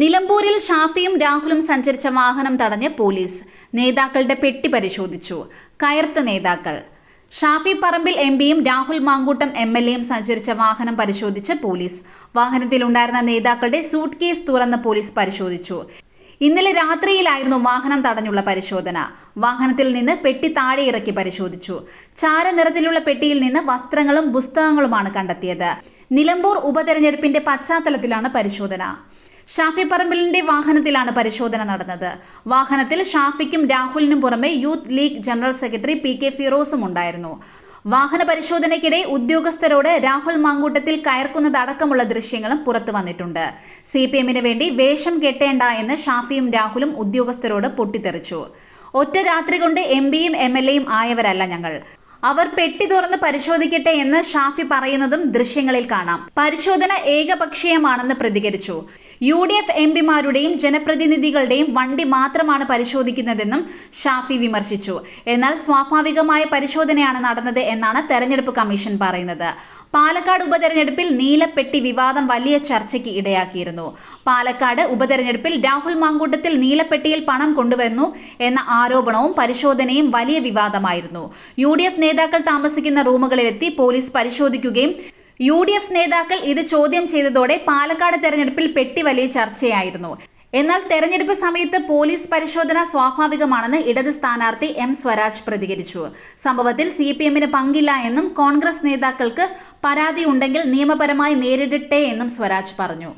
നിലമ്പൂരിൽ ഷാഫിയും രാഹുലും സഞ്ചരിച്ച വാഹനം തടഞ്ഞ് പോലീസ്. നേതാക്കളുടെ പെട്ടി പരിശോധിച്ചു. കയർത്ത നേതാക്കൾ. ഷാഫി പറമ്പിൽ എം പിയും രാഹുൽ മാങ്കൂട്ടം എം എൽ എയും സഞ്ചരിച്ച വാഹനം പരിശോധിച്ച് പോലീസ്. വാഹനത്തിൽ ഉണ്ടായിരുന്ന നേതാക്കളുടെ സൂട്ട് കേസ് തുറന്ന് പോലീസ് പരിശോധിച്ചു. ഇന്നലെ രാത്രിയിലായിരുന്നു വാഹനം തടഞ്ഞുള്ള പരിശോധന. വാഹനത്തിൽ നിന്ന് പെട്ടി താഴെ ഇറക്കി പരിശോധിച്ചു. ചാരനിറത്തിലുള്ള പെട്ടിയിൽ നിന്ന് വസ്ത്രങ്ങളും പുസ്തകങ്ങളുമാണ് കണ്ടെത്തിയത്. നിലമ്പൂർ ഉപതെരഞ്ഞെടുപ്പിന്റെ പശ്ചാത്തലത്തിലാണ് പരിശോധന. ഷാഫി പറമ്പിലിന്റെ വാഹനത്തിലാണ് പരിശോധന നടന്നത്. വാഹനത്തിൽ ഷാഫിക്കും രാഹുലിനും പുറമെ youth league general secretary P K ഫിറോസും ഉണ്ടായിരുന്നു. വാഹന പരിശോധനയ്ക്കിടെ ഉദ്യോഗസ്ഥരോട് രാഹുൽ മാങ്കൂട്ടത്തിൽ കയർക്കുന്നതടക്കമുള്ള ദൃശ്യങ്ങളും പുറത്തു വന്നിട്ടുണ്ട്. സി പി എമ്മിന് വേണ്ടി വേഷം കെട്ടേണ്ട എന്ന് ഷാഫിയും രാഹുലും ഉദ്യോഗസ്ഥരോട് പൊട്ടിത്തെറിച്ചു. ഒറ്റ രാത്രി കൊണ്ട് എം പിയും എം എൽ എയും ആയവരല്ല ഞങ്ങൾ. അവർ പെട്ടി തുറന്ന് പരിശോധിക്കട്ടെ എന്ന് ഷാഫി പറയുന്നതും ദൃശ്യങ്ങളിൽ കാണാം. പരിശോധന ഏകപക്ഷീയമാണെന്ന് പ്രതികരിച്ചു. യു ഡി എഫ് എം പിമാരുടെയും ജനപ്രതിനിധികളുടെയും വണ്ടി മാത്രമാണ് പരിശോധിക്കുന്നതെന്നും ഷാഫി വിമർശിച്ചു. എന്നാൽ സ്വാഭാവികമായ പരിശോധനയാണ് നടന്നത് എന്നാണ് തെരഞ്ഞെടുപ്പ് കമ്മീഷൻ പറയുന്നത്. പാലക്കാട് ഉപതെരഞ്ഞെടുപ്പിൽ നീലപ്പെട്ടി വിവാദം വലിയ ചർച്ചയ്ക്ക് ഇടയാക്കിയിരുന്നു. പാലക്കാട് ഉപതെരഞ്ഞെടുപ്പിൽ രാഹുൽ മാങ്കൂട്ടത്തിൽ നീലപ്പെട്ടിയിൽ പണം കൊണ്ടുവന്നു എന്ന ആരോപണവും പരിശോധനയും വലിയ വിവാദമായിരുന്നു. യു നേതാക്കൾ താമസിക്കുന്ന റൂമുകളിലെത്തി പോലീസ് പരിശോധിക്കുകയും യു നേതാക്കൾ ഇത് ചോദ്യം ചെയ്തതോടെ പാലക്കാട് തെരഞ്ഞെടുപ്പിൽ പെട്ടി വലിയ ചർച്ചയായിരുന്നു. എന്നാൽ തെരഞ്ഞെടുപ്പ് സമയത്ത് പോലീസ് പരിശോധന സ്വാഭാവികമാണെന്ന് ഇടത് സ്ഥാനാർത്ഥി എം സ്വരാജ് പ്രതികരിച്ചു. സംഭവത്തിൽ സി പി എമ്മിന് പങ്കില്ല എന്നും കോൺഗ്രസ് നേതാക്കൾക്ക് പരാതി ഉണ്ടെങ്കിൽ നിയമപരമായി നേരിടട്ടെ എന്നും സ്വരാജ് പറഞ്ഞു.